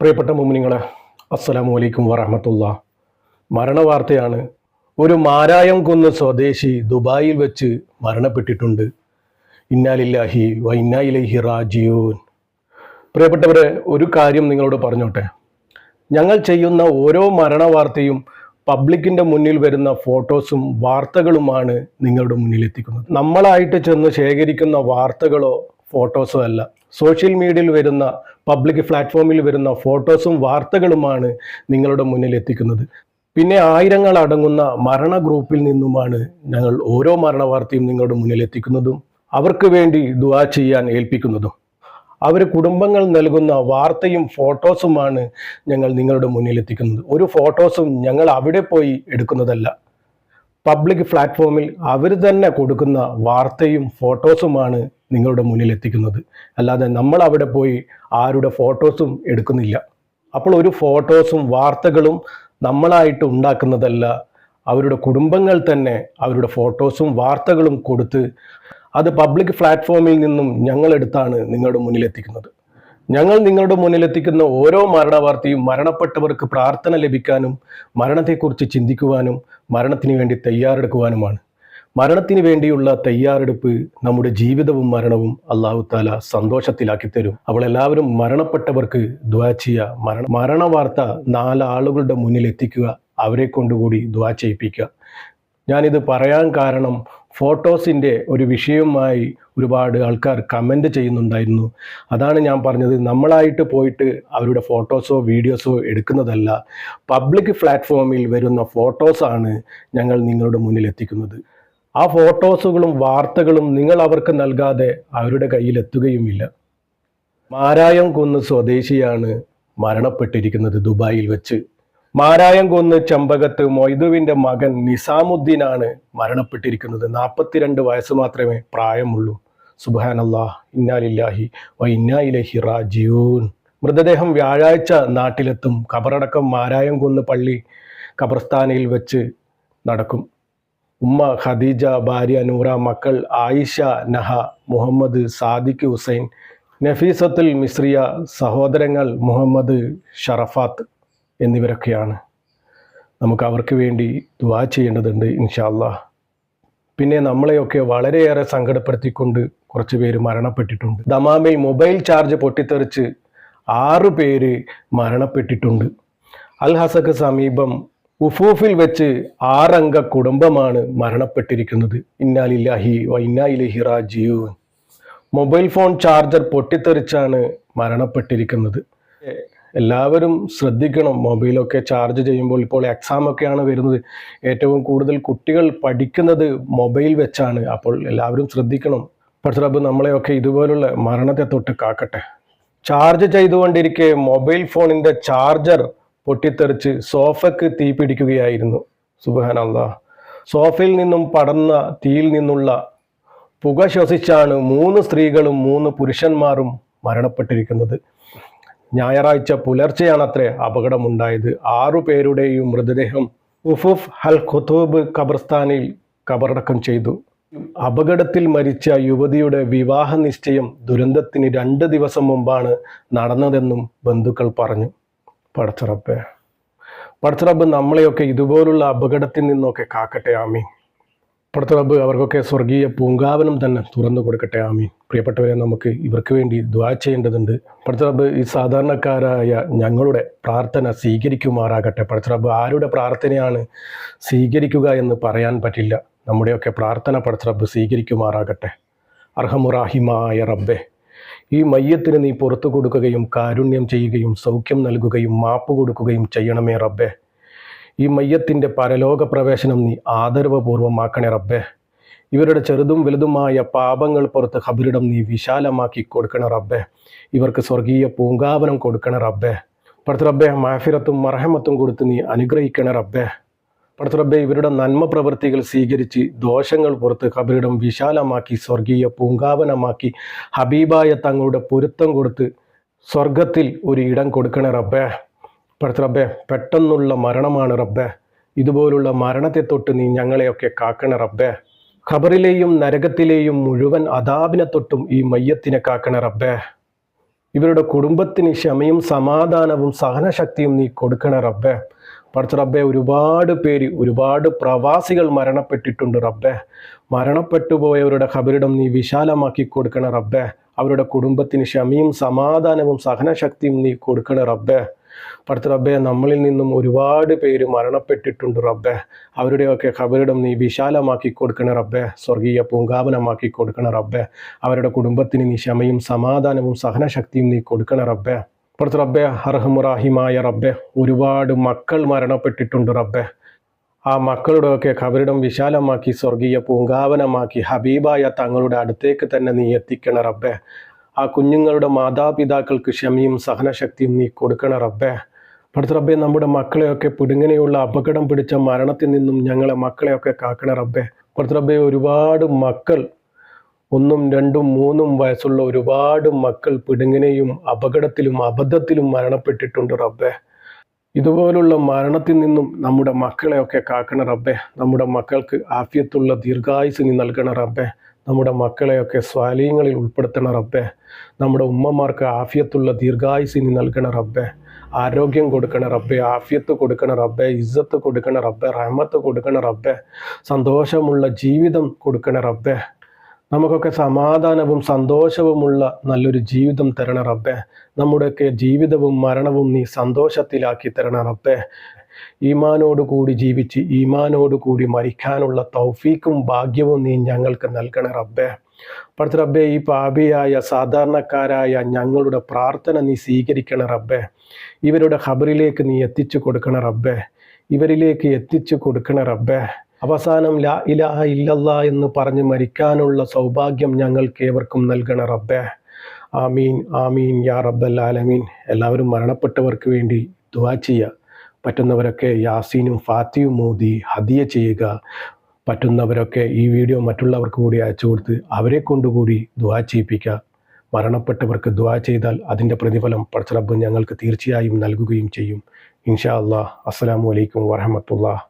പ്രിയപ്പെട്ട മുമിനിങ്ങളെ അസ്സലാമു അലൈക്കും വറഹമത്തുള്ള. മരണവാർത്തയാണ്. ഒരു മാരായം കൊന്ന് സ്വദേശി ദുബായിൽ വെച്ച് മരണപ്പെട്ടിട്ടുണ്ട്. ഇന്നാലില്ലാഹി വ ഇന്നായിലൈഹി റാജിയൂൻ പ്രിയപ്പെട്ടവരെ ഒരു കാര്യം നിങ്ങളോട് പറഞ്ഞോട്ടെ. ഞങ്ങൾ ചെയ്യുന്ന ഓരോ മരണവാർത്തയും പബ്ലിക്കിന്റെ മുന്നിൽ വരുന്ന ഫോട്ടോസും വാർത്തകളുമാണ് നിങ്ങളുടെ മുന്നിലെത്തിക്കുന്നത്. നമ്മളായിട്ട് ചെന്ന് ശേഖരിക്കുന്ന വാർത്തകളോ ഫോട്ടോസോ അല്ല. സോഷ്യൽ മീഡിയയിൽ വരുന്ന പബ്ലിക് പ്ലാറ്റ്ഫോമിൽ വരുന്ന ഫോട്ടോസും വാർത്തകളുമാണ് നിങ്ങളുടെ മുന്നിൽ എത്തിക്കുന്നത്. പിന്നെ ആയിരങ്ങൾ അടങ്ങുന്ന മരണ ഗ്രൂപ്പിൽ നിന്നുമാണ് ഞങ്ങൾ ഓരോ മരണ വാർത്തയും നിങ്ങളുടെ മുന്നിൽ എത്തിക്കുന്നതും അവർക്ക് വേണ്ടി ദുവാ ചെയ്യാൻ ഏൽപ്പിക്കുന്നതും. അവർ കുടുംബങ്ങൾ നൽകുന്ന വാർത്തയും ഫോട്ടോസുമാണ് ഞങ്ങൾ നിങ്ങളുടെ മുന്നിൽ എത്തിക്കുന്നത്. ഒരു ഫോട്ടോസും ഞങ്ങൾ അവിടെ പോയി എടുക്കുന്നതല്ല. പബ്ലിക് പ്ലാറ്റ്ഫോമിൽ അവർ തന്നെ കൊടുക്കുന്ന വാർത്തയും ഫോട്ടോസുമാണ് നിങ്ങളുടെ മുന്നിൽ എത്തിക്കുന്നത്. അല്ലാതെ നമ്മൾ അവിടെ പോയി ആരുടെ ഫോട്ടോസും എടുക്കുന്നില്ല. അപ്പോൾ ഒരു ഫോട്ടോസും വാർത്തകളും നമ്മളായിട്ട് ഉണ്ടാക്കുന്നതല്ല. അവരുടെ കുടുംബങ്ങൾ തന്നെ അവരുടെ ഫോട്ടോസും വാർത്തകളും കൊടുത്ത് അത് പബ്ലിക് പ്ലാറ്റ്ഫോമിൽ നിന്നും ഞങ്ങളെടുത്താണ് നിങ്ങളുടെ മുന്നിൽ എത്തിക്കുന്നത്. ഞങ്ങൾ നിങ്ങളുടെ മുന്നിലെത്തിക്കുന്ന ഓരോ മരണവാർത്തയും മരണപ്പെട്ടവർക്ക് പ്രാർത്ഥന ലഭിക്കാനും മരണത്തെക്കുറിച്ച് ചിന്തിക്കുവാനും മരണത്തിന് വേണ്ടി തയ്യാറെടുക്കുവാനുമാണ്. മരണത്തിന് വേണ്ടിയുള്ള തയ്യാറെടുപ്പ് നമ്മുടെ ജീവിതവും മരണവും അള്ളാഹു താല സന്തോഷത്തിലാക്കി തരും. അവൾ എല്ലാവരും മരണപ്പെട്ടവർക്ക് ദ്വാ ചെയ്യുക മരണ വാർത്ത നാലാളുകളുടെ മുന്നിൽ എത്തിക്കുക. അവരെ കൊണ്ടുകൂടി ദ്വാ ചെയ്യിപ്പിക്കുക. ഞാനിത് പറയാൻ കാരണം ഫോട്ടോസിന്റെ ഒരു വിഷയവുമായി ഒരുപാട് ആൾക്കാർ കമന്റ് ചെയ്യുന്നുണ്ടായിരുന്നു. അതാണ് ഞാൻ പറഞ്ഞത്. നമ്മളായിട്ട് പോയിട്ട് അവരുടെ ഫോട്ടോസോ വീഡിയോസോ എടുക്കുന്നതല്ല. പബ്ലിക് പ്ലാറ്റ്ഫോമിൽ വരുന്ന ഫോട്ടോസാണ് ഞങ്ങൾ നിങ്ങളുടെ മുന്നിൽ എത്തിക്കുന്നത്. ആ ഫോട്ടോസുകളും വാർത്തകളും നിങ്ങൾ അവർക്ക് നൽകാതെ അവരുടെ കയ്യിൽ എത്തുകയുമില്ല. മാരായം കൊന്ന് സ്വദേശിയാണ് മരണപ്പെട്ടിരിക്കുന്നത് ദുബായിൽ വെച്ച്. മാരായം കൊന്ന് ചമ്പകത്ത് മൊയ്തുവിന്റെ മകൻ നിസാമുദ്ദീനാണ് മരണപ്പെട്ടിരിക്കുന്നത്. നാൽപ്പത്തിരണ്ട് വയസ്സ് മാത്രമേ പ്രായമുള്ളൂ. സുബാനല്ലാ ഇന്നാലില്ലാഹി വ ഇന്നായിലഹി റാജിയൂൻ മൃതദേഹം വ്യാഴാഴ്ച നാട്ടിലെത്തും. ഖബറടക്കം മാരായം കൊന്ന് പള്ളി ഖബർസ്ഥാനയിൽ വെച്ച് നടക്കും. ഉമ്മ ഖദീജ ഭാര്യ നൂറ മക്കൾ ആയിഷ നഹ മുഹമ്മദ് സാദിഖ് ഹുസൈൻ നഫീസത്തുൽ മിസ്രിയ സഹോദരങ്ങൾ മുഹമ്മദ് ഷറഫാത്ത് എന്നിവരൊക്കെയാണ്. നമുക്ക് അവർക്ക് വേണ്ടി ദുവാ ചെയ്യേണ്ടതുണ്ട് ഇൻഷാല്ല പിന്നെ നമ്മളെയൊക്കെ വളരെയേറെ സങ്കടപ്പെടുത്തിക്കൊണ്ട് കുറച്ച് പേര് മരണപ്പെട്ടിട്ടുണ്ട്. ദമാമിൽ മൊബൈൽ ചാർജ് പൊട്ടിത്തെറിച്ച് ആറു പേര് മരണപ്പെട്ടിട്ടുണ്ട്. അൽ ഹസക്ക് സമീപം ഉഫൂഫിൽ വെച്ച് ആറംഗ കുടുംബമാണ് മരണപ്പെട്ടിരിക്കുന്നത്. ഇന്നാലില്ലാഹി വൈനായിലഹി റാജിയൂൻ മൊബൈൽ ഫോൺ ചാർജർ പൊട്ടിത്തെറിച്ചാണ് മരണപ്പെട്ടിരിക്കുന്നത്. എല്ലാവരും ശ്രദ്ധിക്കണം മൊബൈലൊക്കെ ചാർജ് ചെയ്യുമ്പോൾ ഇപ്പോൾ എക്സാം ഒക്കെയാണ് വരുന്നത്. ഏറ്റവും കൂടുതൽ കുട്ടികൾ പഠിക്കുന്നത് മൊബൈൽ വെച്ചാണ്. അപ്പോൾ എല്ലാവരും ശ്രദ്ധിക്കണം. പക്ഷേ നമ്മളെയൊക്കെ ഇതുപോലുള്ള മരണത്തെ തൊട്ട് കാക്കട്ടെ. ചാർജ് ചെയ്തുകൊണ്ടിരിക്കെ മൊബൈൽ ഫോണിന്റെ ചാർജർ പൊട്ടിത്തെറിച്ച് സോഫയ്ക്ക് തീ പിടിക്കുകയായിരുന്നു. അള്ളാ സോഫയിൽ നിന്നും പടർന്ന തീയിൽ നിന്നുള്ള പുക ശ്വസിച്ചാണ് മൂന്ന് സ്ത്രീകളും മൂന്ന് പുരുഷന്മാരും മരണപ്പെട്ടിരിക്കുന്നത്. ഞായറാഴ്ച പുലർച്ചെയാണ് അത്രേ അപകടമുണ്ടായത്. ആറു പേരുടെയും മൃതദേഹം ഉഫുഫ് ഹൽ ഖുത്തൂബ് ഖബർസ്ഥാനിൽ കബറടക്കം ചെയ്തു. അപകടത്തിൽ മരിച്ച യുവതിയുടെ വിവാഹ നിശ്ചയം ദുരന്തത്തിന് രണ്ട് ദിവസം മുമ്പാണ് നടന്നതെന്നും ബന്ധുക്കൾ പറഞ്ഞു. പടച്ചറപ്പേ. പടച്ചറബ് നമ്മളെയൊക്കെ ഇതുപോലുള്ള അപകടത്തിൽ നിന്നൊക്കെ കാക്കട്ടെ ആമീൻ. പടച്ചറബ് അവർക്കൊക്കെ സ്വർഗീയ പൂങ്കാവനം തന്നെ തുറന്നു കൊടുക്കട്ടെ ആമീൻ. പ്രിയപ്പെട്ടവരെ നമുക്ക് ഇവർക്ക് വേണ്ടി ദ്വാ ചെയ്യേണ്ടതുണ്ട്. പടച്ചറബ് ഈ സാധാരണക്കാരായ ഞങ്ങളുടെ പ്രാർത്ഥന സ്വീകരിക്കുമാറാകട്ടെ. പടച്ചറബ് ആരുടെ പ്രാർത്ഥനയാണ് സ്വീകരിക്കുക എന്ന് പറയാൻ പറ്റില്ല. നമ്മുടെയൊക്കെ പ്രാർത്ഥന പടച്ചറബ് സ്വീകരിക്കുമാറാകട്ടെ. അർഹമുറാഹിമായ റബ്ബെ. ഈ മയ്യത്തിന് നീ പുറത്തു കൊടുക്കുകയും കാരുണ്യം ചെയ്യുകയും സൗഖ്യം നൽകുകയും മാപ്പ് കൊടുക്കുകയും ചെയ്യണമേ റബ്ബേ. ഈ മയ്യത്തിന്റെ പരലോക പ്രവേശനം നീ ആദരവപൂർവമാക്കണേ റബ്ബേ. ഇവരുടെ ചെറുതും വലുതുമായ പാപങ്ങൾ പുറത്ത് ഖബറിടം നീ വിശാലമാക്കി കൊടുക്കണ റബ്ബേ. ഇവർക്ക് സ്വർഗീയ പൂങ്കാവനം കൊടുക്കണ റബ്ബേ. പുറത്ത് റബ്ബേ മാഫിറത്തും മർഹമത്തും കൊടുത്ത് നീ അനുഗ്രഹിക്കണ റബ്ബെ. പടുത്ത റബ്ബെ ഇവരുടെ നന്മ പ്രവൃത്തികൾ സ്വീകരിച്ച് ദോഷങ്ങൾ പുറത്ത് ഖബറിടം വിശാലമാക്കി സ്വർഗീയ പൂങ്കാവനമാക്കി ഹബീബായ തങ്ങളുടെ പൊരുത്തം കൊടുത്ത് സ്വർഗത്തിൽ ഒരു ഇടം കൊടുക്കണേ റബ്ബേ. പടത്തുറബെ പെട്ടെന്നുള്ള മരണമാണ് റബ്ബേ. ഇതുപോലുള്ള മരണത്തെ തൊട്ട് നീ ഞങ്ങളെയൊക്കെ കാക്കണ റബ്ബേ. ഖബറിലെയും നരകത്തിലെയും മുഴുവൻ അതാബിനെ തൊട്ടും ഈ മയ്യത്തിനെ കാക്കണ റബ്ബേ. ഇവരുടെ കുടുംബത്തിന് ക്ഷമയും സമാധാനവും സഹനശക്തിയും നീ കൊടുക്കണ റബ്ബേ. പഠിച്ച റബ്ബെ ഒരുപാട് പേര് ഒരുപാട് പ്രവാസികൾ മരണപ്പെട്ടിട്ടുണ്ട് റബ്ബെ. മരണപ്പെട്ടു പോയവരുടെ ഖബറിടം നീ വിശാലമാക്കി കൊടുക്കണ റബ്ബെ. അവരുടെ കുടുംബത്തിന് ക്ഷമയും സമാധാനവും സഹനശക്തിയും നീ കൊടുക്കണ റബ്ബെ. പഠിത്ത റബ്ബെ നമ്മളിൽ നിന്നും ഒരുപാട് പേര് മരണപ്പെട്ടിട്ടുണ്ട് റബ്ബെ. അവരുടെയൊക്കെ ഖബറിടം നീ വിശാലമാക്കി കൊടുക്കണ റബ്ബെ. സ്വർഗീയ പൂങ്കാവനമാക്കി കൊടുക്കണ റബ്ബെ. അവരുടെ കുടുംബത്തിന് നീ ക്ഷമയും സമാധാനവും സഹനശക്തിയും നീ കൊടുക്കണ റബ്ബെ. പുറത്ത് റബ്ബെ അർഹമുറാഹിമായ റബ്ബെ ഒരുപാട് മക്കൾ മരണപ്പെട്ടിട്ടുണ്ട് റബ്ബെ. ആ മക്കളുടെയൊക്കെ ഖബറിടം വിശാലമാക്കി സ്വർഗീയ പൂങ്കാവനമാക്കി ഹബീബായ തങ്ങളുടെ അടുത്തേക്ക് തന്നെ നീ എത്തിക്കണ റബ്ബെ. ആ കുഞ്ഞുങ്ങളുടെ മാതാപിതാക്കൾക്ക് ക്ഷമയും സഹനശക്തിയും നീ കൊടുക്കണ റബ്ബെ. പഠിത്ത റബ്ബെ നമ്മുടെ മക്കളെയൊക്കെ പിടുങ്ങനെയുള്ള അപകടം പിടിച്ച മരണത്തിൽ നിന്നും ഞങ്ങളെ മക്കളെയൊക്കെ കാക്കണ റബ്ബെ. പഠിത്ത റബ്ബെ ഒരുപാട് മക്കൾ ഒന്നും രണ്ടും മൂന്നും വയസ്സുള്ള ഒരുപാട് മക്കൾ പിടുങ്ങിനെയും അപകടത്തിലും അബദ്ധത്തിലും മരണപ്പെട്ടിട്ടുണ്ട് റബ്ബേ. ഇതുപോലുള്ള മരണത്തിൽ നിന്നും നമ്മുടെ മക്കളെയൊക്കെ കാക്കണ റബ്ബെ. നമ്മുടെ മക്കൾക്ക് ആഫ്യത്തുള്ള ദീർഘായുസ് നൽകണ റബ്ബെ. നമ്മുടെ മക്കളെയൊക്കെ സ്വാലീയങ്ങളിൽ ഉൾപ്പെടുത്തണ റബ്ബെ. നമ്മുടെ ഉമ്മമാർക്ക് ആഫ്യത്തുള്ള ദീർഘായുസ് നീ നൽകണ റബ്ബെ. ആരോഗ്യം കൊടുക്കണ റബ്ബെ ആഫ്യത്ത് കൊടുക്കണ റബ്ബെ ഇസ്സത്ത് കൊടുക്കണ റബ്ബെ റഹ്മത്ത് കൊടുക്കണ റബ്ബെ. സന്തോഷമുള്ള ജീവിതം കൊടുക്കണ റബ്ബെ. നമുക്കൊക്കെ സമാധാനവും സന്തോഷവുമുള്ള നല്ലൊരു ജീവിതം തരണ റബ്ബെ. നമ്മുടെയൊക്കെ ജീവിതവും മരണവും നീ സന്തോഷത്തിലാക്കി തരണ റബ്ബെ. ഈമാനോട് കൂടി ജീവിച്ച് ഈമാനോട് കൂടി മരിക്കാനുള്ള തൗഫീക്കും ഭാഗ്യവും നീ ഞങ്ങൾക്ക് നൽകണ റബ്ബെ. പഠിച്ച റബ്ബെ ഈ പാപിയായ സാധാരണക്കാരായ ഞങ്ങളുടെ പ്രാർത്ഥന നീ സ്വീകരിക്കണ റബ്ബെ. ഇവരുടെ ഖബറിലേക്ക് നീ എത്തിച്ചു കൊടുക്കണ റബ്ബെ. ഇവരിലേക്ക് എത്തിച്ചു കൊടുക്കണ റബ്ബെ. അവസാനം ലാ ഇലാഹ ഇല്ലല്ല എന്ന് പറഞ്ഞ് മരിക്കാനുള്ള സൗഭാഗ്യം ഞങ്ങൾക്ക് ഏവർക്കും നൽകണ റബ്ബെ. ആമീൻ ആമീൻ യാ റബ്ബൽ ആലമീൻ. എല്ലാവരും മരണപ്പെട്ടവർക്ക് വേണ്ടി ദുവാ ചെയ്യുക പറ്റുന്നവരൊക്കെ യാസീനും ഫാത്തിയും മോദി ഹദിയ ചെയ്യുക. പറ്റുന്നവരൊക്കെ ഈ വീഡിയോ മറ്റുള്ളവർക്ക് കൂടി അയച്ചു കൊടുത്ത് അവരെ കൊണ്ടുകൂടി ദുവാ ചെയ്യിപ്പിക്കുക മരണപ്പെട്ടവർക്ക് ദുവാ ചെയ്താൽ അതിന്റെ പ്രതിഫലം പടച്ചറബ് ഞങ്ങൾക്ക് തീർച്ചയായും നൽകുകയും ചെയ്യും. ഇൻഷാ അല്ലാ അസ്സാം വലൈക്കും വറഹമത്തുള്ള